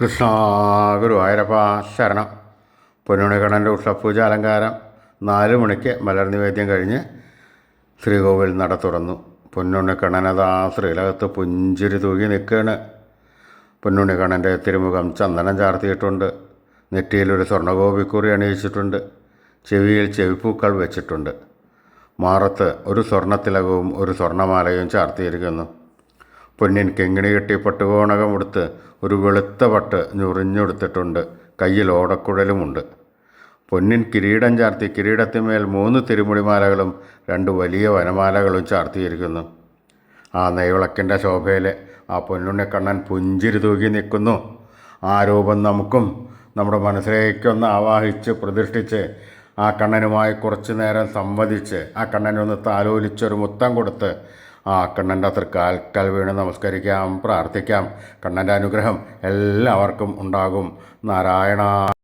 കൃഷ്ണ ഗുരുവായൂരപ്പ ശരണം. പൊന്നുണിക്കണ്ണന്റെ ഉഷപൂജ അലങ്കാരം നാല് മണിക്ക് മലർ നിവേദ്യം കഴിഞ്ഞ് ശ്രീകോവിൽ നട തുറന്നു. പൊന്നുണ്ണിക്കണ്ണനതാ ശ്രീലകത്ത് പുഞ്ചിരി തൂകി നിൽക്കുകയാണ്. പൊന്നുണ്ണിക്കണ്ണന്റെ തിരുമുഖം ചന്ദനം ചാർത്തിയിട്ടുണ്ട്. നെറ്റിയിലൊരു സ്വർണഗോപിക്കുറി അണിയിച്ചിട്ടുണ്ട്. ചെവിയിൽ ചെവിപ്പൂക്കൾ വെച്ചിട്ടുണ്ട്. മാറത്ത് ഒരു സ്വർണത്തിലകവും ഒരു സ്വർണമാലയും ചാർത്തിയിരിക്കുന്നു. പൊന്നിൻ കിങ്ങിണി കെട്ടി പട്ടുകോണകം ഉടുത്ത് ഒരു വെളുത്ത പട്ട് ഞുറിഞ്ഞെടുത്തിട്ടുണ്ട്. കയ്യിൽ ഓടക്കുഴലുമുണ്ട്. പൊന്നിൻ കിരീടം ചാർത്തി കിരീടത്തിന്മേൽ മൂന്ന് തിരുമുടിമാലകളും രണ്ട് വലിയ വനമാലകളും ചാർത്തിയിരിക്കുന്നു. ആ നെയ്വിളക്കിന്റെ ശോഭയിൽ ആ പൊന്നുണ്ണിക്കണ്ണൻ പുഞ്ചിരി തൂകി നിൽക്കുന്നു. ആ രൂപം നമുക്കും നമ്മുടെ മനസ്സിലേക്കൊന്ന് ആവാഹിച്ച് പ്രതിഷ്ഠിച്ച് ആ കണ്ണനുമായി കുറച്ചു നേരം സംവദിച്ച് ആ കണ്ണനൊന്ന് താലോലിച്ചൊരു മുത്തം കൊടുത്ത് ആ കണ്ണന്റെ തൃക്കാൽക്കൽ വീണ് നമസ്കരിക്കാം പ്രാർത്ഥിക്കാം. കണ്ണന്റെ അനുഗ്രഹം എല്ലാവർക്കും ഉണ്ടാകും. നാരായണ